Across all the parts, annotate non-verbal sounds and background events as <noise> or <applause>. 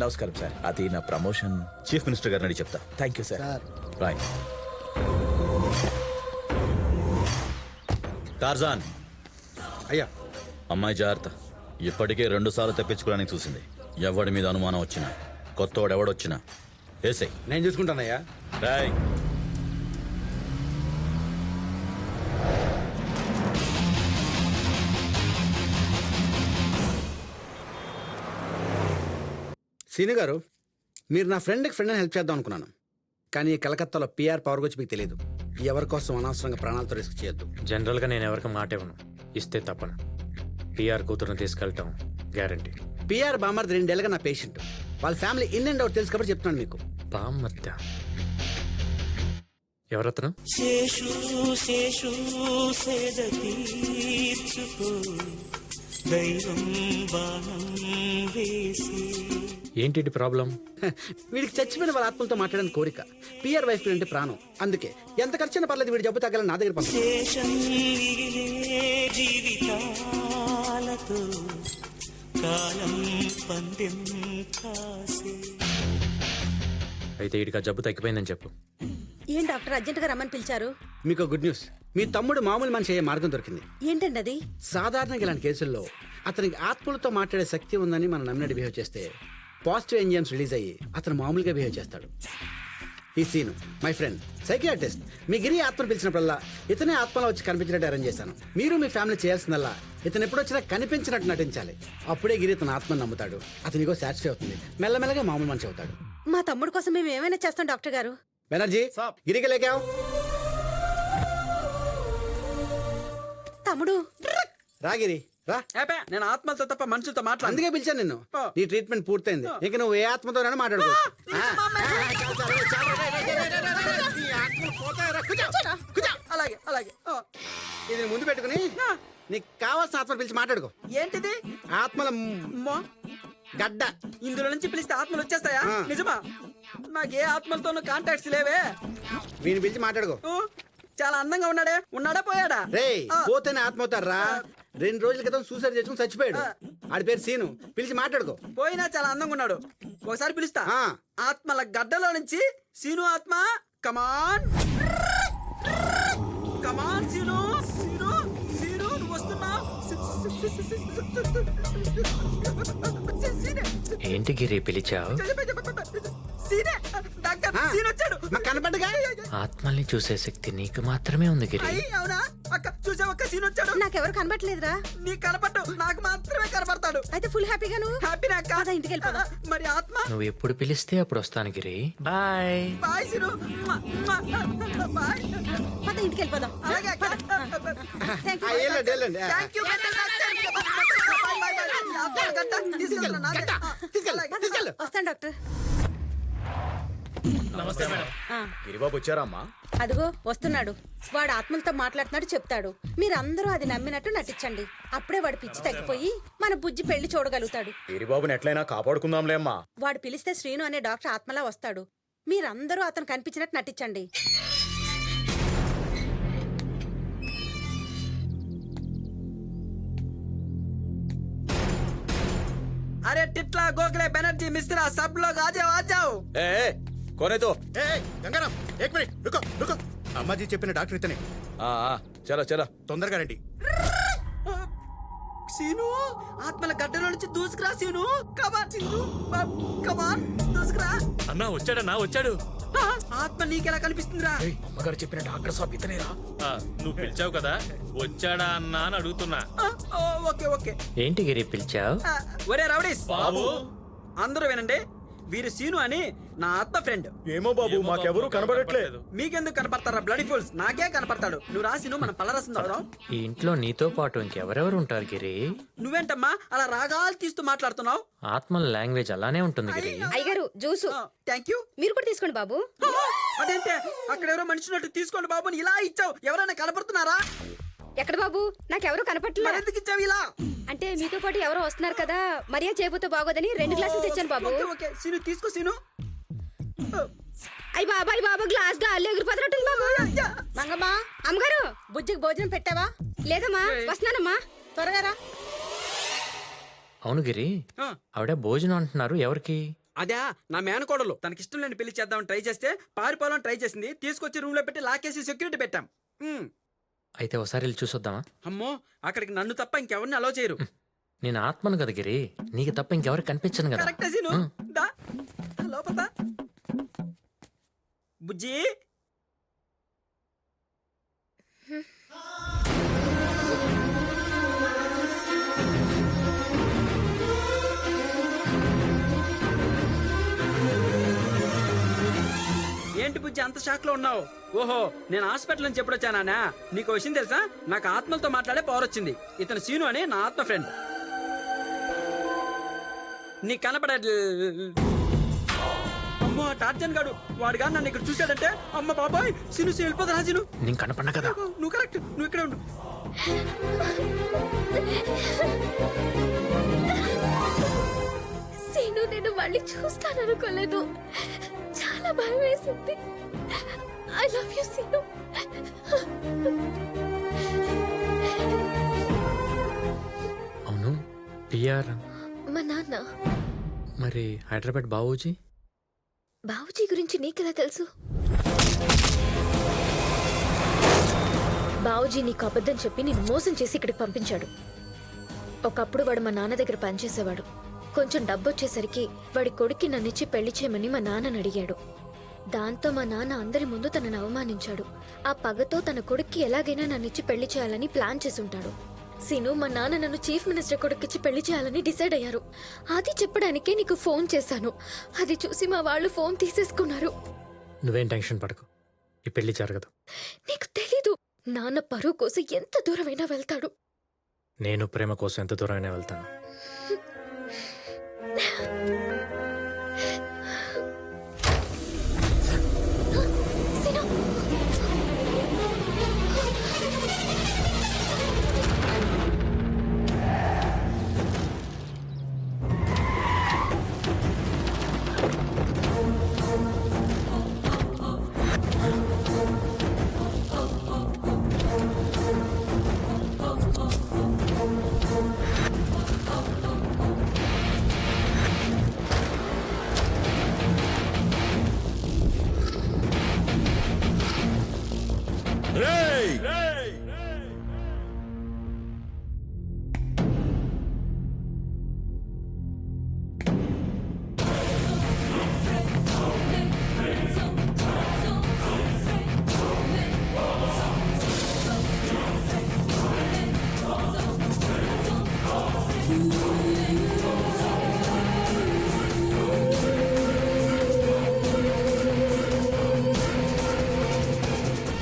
నమస్కారం సార్. అది నా ప్రమోషన్. చీఫ్ మినిస్టర్ గారిని అడిగి చెప్తా. Thank you sir. Roy Tarzan అయ్యా. అమ్మాయి జాగ్రత్త. ఇప్పటికే రెండు సార్లు తెప్పించుకోవడానికి చూసింది. ఎవడి మీద అనుమానం వచ్చినా కొత్తవాడు ఎవడొచ్చినా ఏసై. నేను చూసుకుంటానయ్యా. రాయ్ సీని గారు మీరు నా ఫ్రెండ్కి ఫ్రెండ్ అని హెల్ప్ చేద్దాం అనుకున్నాను. కానీ ఈ కలకత్తాలో పిఆర్ పవర్ గురించి మీకు తెలియదు ఎవరి కోసం అనవసరంగా ప్రాణాలతో రిస్క్ చేయొద్దు. జనరల్గా నేను ఎవరికి మాట ఇవ్వను. ఇస్తే తప్పను. పిఆర్ కూతురుని తీసుకెళ్ళటం గ్యారంటీ. పిఆర్ బామర్ది రెండేళ్ళగా నా పేషెంట్. వాళ్ళ ఫ్యామిలీ ఇన్ అండ్ అవుట్ తెలుసు కాబట్టి చెప్తున్నాను మీకు. బామ్మత్త ఎవరతను? దైవం బాణం వేసి. ఏంటి ప్రాబ్లం? వీడికి చచ్చిపోయిన వాళ్ళ ఆత్మలతో మాట్లాడని కోరిక. పిఆర్ వైఫ్ అంటే ప్రాణం. అందుకే ఎంత ఖర్చైనా పర్లేదు వీడి జబ్బు తగ్గాలని నా దగ్గర అయితే వీడికి ఆ జబ్బు తగ్గిపోయిందని చెప్పు. ఏం డాక్టర్ అర్జెంట్గా రమ్మని పిలిచారు? మీకు గుడ్ న్యూస్. మీ తమ్ముడు మామూలు మనిషి అయ్యే మార్గం దొరికింది. ఏంటండి అది సాధారణంగా ఇలాంటి కేసుల్లో అతనికి ఆత్మలతో మాట్లాడే శక్తి ఉందని మనం నమ్మినట్టు బిహేవ్ చేస్తే పాజిటివ్ ఎంజిఎమ్స్ రిలీజ్ అయ్యి అతను మామూలుగా బిహేవ్ చేస్తాడు. ఈ సీను మై ఫ్రెండ్ సైకియాట్రిస్ట్ మీ గిరి ఆత్మను పిలిచినప్పుడల్లా ఇతనే ఆత్మలో వచ్చి కనిపించినట్టు అరేంజ్ చేశాను. మీరు మీ ఫ్యామిలీ చేయాల్సిందల్లా ఇతను ఎప్పుడు వచ్చినా కనిపించినట్టు నటించాలి. అప్పుడే గిరి తన ఆత్మను నమ్ముతాడు. అతనికో సాటిస్ఫై అవుతుంది. మెల్లమెల్లగా మామూలు మనిషి అవుతాడు. మా తమ్ముడు కోసం మేము ఏమైనా చేస్తాం డాక్టర్ గారు? బెనర్జీ గిరికి లేకావు. తమ్ముడు. రా గిరి. రా. ఏపే నేను ఆత్మలతో తప్ప మనుషులతో మాట్లాడు అందుకే పిలిచాను నిన్ను. నీ ట్రీట్మెంట్ పూర్తయింది. ఇక నువ్వు ఏ ఆత్మతోనైనా మాట్లాడుకోవచ్చు ఆ. నీ ఆత్మలు పోతాయిరా. కూర్చో. కూర్చో. అలాగే అలాగే. ఇది ముందు పెట్టుకుని నీకు కావాల్సిన ఆత్మ పిలిచి మాట్లాడుకో. ఏంటిది? ఆత్మల అమ్మో, గడ్డ. ఇందులో నుంచి పిలిస్తే ఆత్మలు వచ్చేస్తాయా? ఆ. నిజమా? నాకు ఏ ఆత్మలతోనూ కాంటాక్ట్స్ లేవే. వీని పిలిచి మాట్లాడుకో. చాలా అందంగా ఉన్నాడే. ఉన్నాడా పోయాడా? రే ఆ, పోతేనే ఆత్మ అవుతారా రెండు రోజుల క్రితం సూసైడ్ చేసుకుని చచ్చిపోయాడు ఆడి పేరు సీను పిలిచి మాట్లాడుకో పోయినా చాలా అందంగా ఉన్నాడు ఒకసారి పిలుస్తా ఆ. ఆత్మల గడ్డలో నుంచి సీను ఆత్మ come on come on Seenu Seenu Seenu నువ్వు ఏంటి గిరి పిలిచావు ఆత్మల్ని చూసే శక్తి నీకు మాత్రమే ఉంది గిరి అవునా సీన్ వచ్చాడు నాకెవరు కనబట్లేదురా నీకు కనపడ్డు నాకు మాత్రమే కనపడతాడు అయితే ఫుల్ హ్యాపీగా నువ్వు హ్యాపీ అక్క పద, ఇంటికి వెళ్ళిపోదాం. మరి ఆత్మ నువ్వు ఎప్పుడు పిలిస్తే అప్పుడు వస్తాను Giri bye bye Seenu bye పద ఇంటికి వెళ్ళిపోదాం అలాగే థ్యాంక్ యూ తీసుకెళ్ళండి తీసుకెళ్ళు తీసుకెళ్ళు వస్తాను డాక్టర్ ఆ, గిరిబాబు వచ్చారా అమ్మా అదిగో వస్తున్నాడు వాడు ఆత్మలతో మాట్లాడుతున్నాడు చెప్తాడు మీరందరూ అది నమ్మినట్టు నటించండి అప్పుడే వాడు పిచ్చి తగ్గిపోయి మన బుజ్జి పెళ్లి చూడగలుగుతాడు గిరిబాబుని ఎట్లయినా కాపాడుకుందాంలే అమ్మా వాడు పిలిస్తే శ్రీను అనే డాక్టర్ ఆత్మలా వస్తాడు మీరందరూ అతను కనిపించినట్టు నటించండి अरे टिटला गोखले बनर्जी मिश्रा सब लोग आ जाओ आ जाओ ఏ ఏ, కోనేతో ఏ గంగారాం ఏక్ మినిట్ రుకో రుకో. అమ్మాజీ చెప్పిన డాక్టర్ ఇతనే. ఆ, ఆ, చలో చలో. తొందరగా రండి. సీను ఆత్మల గడ్డలో నుంచి దూసుకురా Seenu. Come on Seenu. Come on దూసుకురా. అన్నా వచ్చాడన్నా వచ్చాడు. ఆ, ఆత్మ నీకెలా కనిపిస్తుందిరా? అమ్మగారు చెప్పిన డాక్టర్ సాబ్ ఇతనేరా? ఆ, నువ్వు పిలిచావు కదా వచ్చాడా అన్నా అని అడుగుతున్నా. ఆ, ఓ, ఓకే ఓకే. ఏంటి గిరి పిలిచావు? ఆ, ఒరే రౌడీస్. బాబు. అందరూ వినండి. వీరు సీను అని నా ఆత్మ ఫ్రెండ్ ఏమో బాబు మాకెవరూ కనబడట్లేదు మీకెందుకు కనపడతారా? బ్లడీ ఫుల్స్ నాకే కనపడతాడు. నువ్వు రాసిను మనం పల్లరసం చదువుదాం ఈ ఇంట్లో నీతో పాటు ఇంకెవరెవరు ఉంటారు గిరి? నువ్వేంటమ్మా? అలా రాగాలు తీస్తూ మాట్లాడుతున్నావు? ఆత్మల లాంగ్వేజ్ అలానే ఉంటుంది గిరి. అయ్యగారు జ్యూసు. థ్యాంక్ యూ మీరు కూడా తీసుకోండి బాబు. అదేంటే? అక్కడ ఎవరో మనిషి ఉన్నట్టు తీసుకోండి బాబు ఇలా ఇచ్చావు. ఎవరైనా కనపడుతున్నారా? ఎక్కడ బాబు? నాకెవరు కనపట్లే? మరెందుకు ఇచ్చావు ఇలా? అంటే మీతో పాటు ఎవరో వస్తున్నారు కదా మరియా చేయబోతే బాగోదని రెండు గ్లాసులు తెచ్చాను బాబు. Okay okay. సీను తీసుకో సీను. అయ్యి బాబా అయ్యి బాబా గ్లాస్ గాలి ఎగిరిపోతున్నట్టుంది బాబు. మంగమ్మా అమ్మగారు. బుజ్జికి భోజనం పెట్టావా? లేదమ్మా వస్తున్నానమ్మా. త్వరగా రా. అవును గిరి ఆ, ఆవిడ భోజనం అంటున్నారు ఎవరికి? అదే నా మేనకోడలు. తనకి ఇష్టం లేని పెళ్ళి చేద్దామని ట్రై చేస్తే పారిపోవాలని ట్రై చేసింది. తీసుకొచ్చి రూమ్లో పెట్టి లాకేసి సెక్యూరిటీ పెట్టాం. అయితే ఒకసారి వెళ్ళి చూసొద్దామా? అమ్మో అక్కడికి నన్ను తప్ప ఇంకెవరిని అలో చేయరు. నేను ఆత్మను కదా గిరి నీకు తప్ప ఇంకెవరికి కనిపించను కదా. Correct scene. ఉమ్. దా. దా, లోపల దా. బుజ్జి ఏంటి బుజ్జి అంత షాక్లో ఉన్నావు? ఓహో నేను హాస్పిటల్ నుంచి ఎప్పుడు వచ్చానా నీకు విషయం తెలుసా? నాకు ఆత్మలతో మాట్లాడే పవర్ వచ్చింది. ఇతను సీను అని నా ఆత్మ ఫ్రెండ్ నీకు కనపడ అమ్మో టార్జన్ గాడు వాడుగా నన్ను ఇక్కడ చూశాడంటే అమ్మ బాబాయ్ సిను సిను వెళ్ళిపోతా సిను? నేను కనపడినా కదా? నువ్వు కరెక్ట్ నువ్వు ఇక్కడే ఉండు. <laughs> నేను మళ్ళీ చూస్తాననుకోలేదు చాలా భయం వేసింది. I love you Seenu. అవును పిఆర్ మా నాన్న. మరి హైదరాబాద్ బావూజీ? బావుజీ గురించి నీకెలా తెలుసు? బావుజీ నీకు అబద్ధం చెప్పి నేను మోసం చేసి ఇక్కడికి పంపించాడు. ఒకప్పుడు వాడు మా నాన్న దగ్గర పనిచేసేవాడు. కొంచెం డబ్బు వచ్చేసరికి వాడి కొడుక్కి నన్నిచ్చి పెళ్ళి చేయమని మా నాన్నని అడిగాడు. దాంతో మా నాన్న అందరి ముందు తనను అవమానించాడు. ఆ పగతో తన కొడుక్కి ఎలాగైనా నన్నిచ్చి పెళ్ళి చేయాలని ప్లాన్ చేసుంటాడు. సీను మా నాన్న నన్ను చీఫ్ మినిస్టర్ కొడుక్కిచ్చి పెళ్ళి చేయాలని డిసైడ్ అయ్యారు. అది చెప్పడానికే నీకు ఫోన్ చేశాను. అది చూసి మా వాళ్ళు ఫోన్ తీసేసుకున్నారు. నువ్వేం టెన్షన్ పడకు. ఈ పెళ్ళి జరగదు. నీకు తెలీదు. నాన్న పరువు కోసం ఎంత దూరమైనా వెళ్తాడు. నేను ప్రేమ కోసం ఎంత దూరమైనా వెళ్తాను. 了。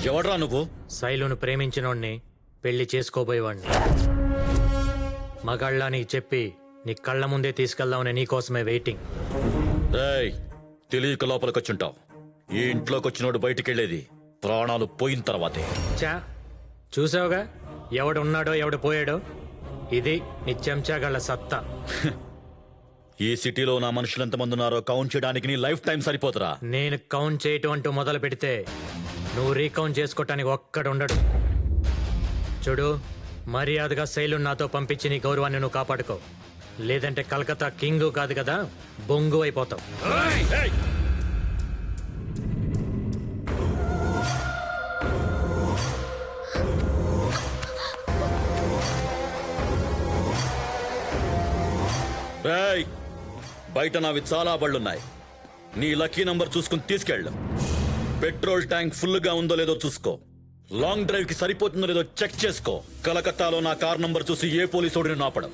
ఎవడ్రా నువ్వు? శైలును ప్రేమించినోడ్ని పెళ్ళి చేసుకోబోయేవాడిని మగాళ్ళ నీకు చెప్పి నీ కళ్ళ ముందే తీసుకెళ్దామని నీకోసమే వెయిటింగ్. రేయ్ తెలియక లోపలికొచ్చుంటావు. ఈ ఇంట్లోకి వచ్చినోడు బయటికెళ్ళేది ప్రాణాలు పోయిన తర్వాతే. చా చూసావుగా? ఎవడు ఉన్నాడో ఎవడు పోయాడో? ఇది నీ చెంచాగళ్ళ సత్తా. <laughs> ఈ సిటీలో నా మనుషులు ఎంతమంది ఉన్నారో కౌంట్ చేయడానికి నీ లైఫ్ టైం సరిపోతురా నేను కౌంట్ చేయటం అంటూ మొదలు పెడితే నువ్వు రీకౌంట్ చేసుకోవటానికి ఒక్కడు ఉండడు. చూడు మర్యాదగా శైలు నాతో పంపించి నీ గౌరవాన్ని నువ్వు కాపాడుకో. లేదంటే కలకత్తా కింగ్ కాదు కదా బొంగు అయిపోతావు. రేయ్ బయట నావి చాలా బళ్ళున్నాయి. నీ లక్కీ నంబర్ చూసుకుని తీసుకెళ్ళు. పెట్రోల్ ట్యాంక్ ఫుల్గా ఉందో లేదో చూసుకో. లాంగ్ డ్రైవ్కి సరిపోతుందో లేదో చెక్ చేసుకో. కలకత్తాలో నా కార్ నంబర్ చూసి ఏ పోలీసోడిని నాపడం.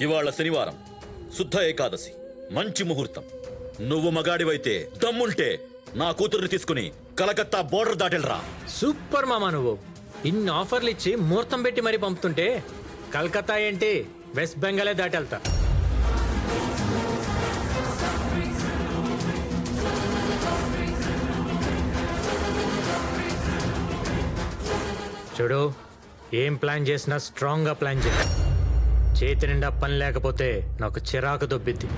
ఇవాళ శనివారం. శుద్ధ ఏకాదశి. మంచి ముహూర్తం. నువ్వు మగాడివైతే దమ్ముంటే నా కూతుర్ని తీసుకుని కలకత్తా బోర్డర్ దాటెళ్ళరా. సూపర్ మామా నువ్వు. ఇన్ని ఆఫర్లు ఇచ్చి ముహూర్తం పెట్టి మరీ పంపుతుంటే కలకత్తా ఏంటి? వెస్ట్ బెంగాలే దాటెళ్తా. చూడు ఏం ప్లాన్ చేసినా స్ట్రాంగ్గా ప్లాన్ చేయ. చేతి నిండా పని లేకపోతే నాకు చిరాకు దొబ్బిద్ది.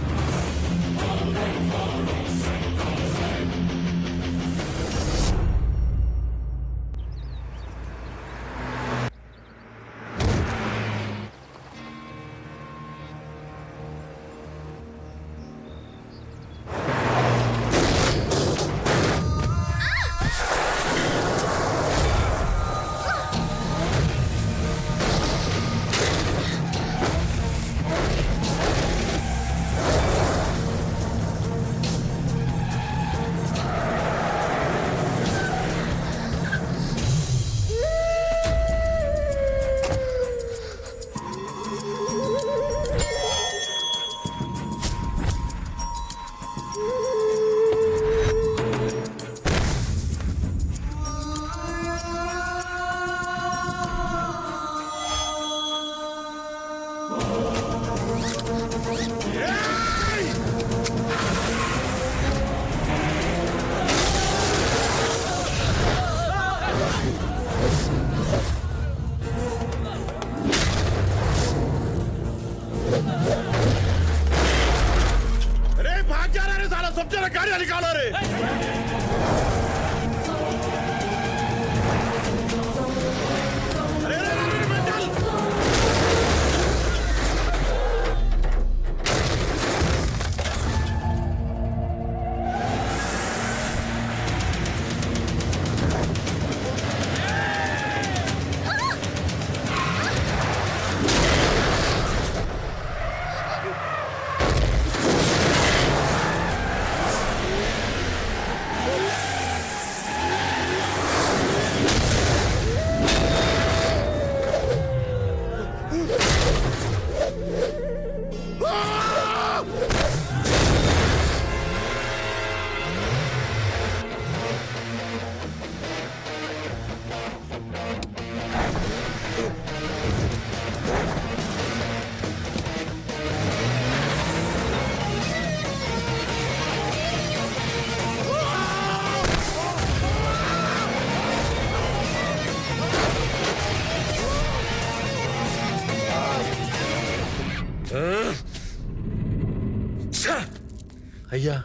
అయ్యా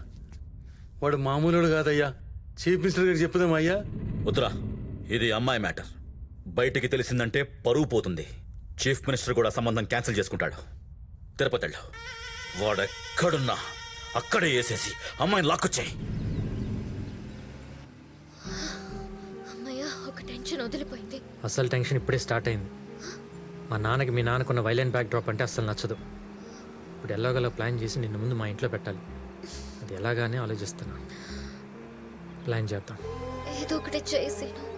వాడు మామూలుడు కాదయ్యా. చీఫ్ మినిస్టర్ గారికి చెప్పుదాం అయ్యా? వద్దురా ఇది అమ్మాయి మ్యాటర్. బయటికి తెలిసిందంటే పరువు పోతుంది. చీఫ్ మినిస్టర్ కూడా సంబంధం క్యాన్సిల్ చేసుకుంటాడు. తిరుపతి వెళ్ళు. వాడెక్కడున్నా అక్కడే వేసేసి అమ్మాయిని లాక్కొచ్చాయి. అమ్మయ్య ఒక టెన్షన్ వదిలిపోయింది. అసలు టెన్షన్ ఇప్పుడే స్టార్ట్ అయింది. మా నాన్నకి మీ నాన్నకున్న వైలెంట్ బ్యాక్ డ్రాప్ అంటే అస్సలు నచ్చదు. ఇప్పుడు ఎలాగోలా ప్లాన్ చేసి నిన్ను ముందు మా ఇంట్లో పెట్టాలి. ఎలాగానే ఆలోచిస్తున్నాను ప్లాన్ చేద్దాం. ఏదో ఒకటి చేసేను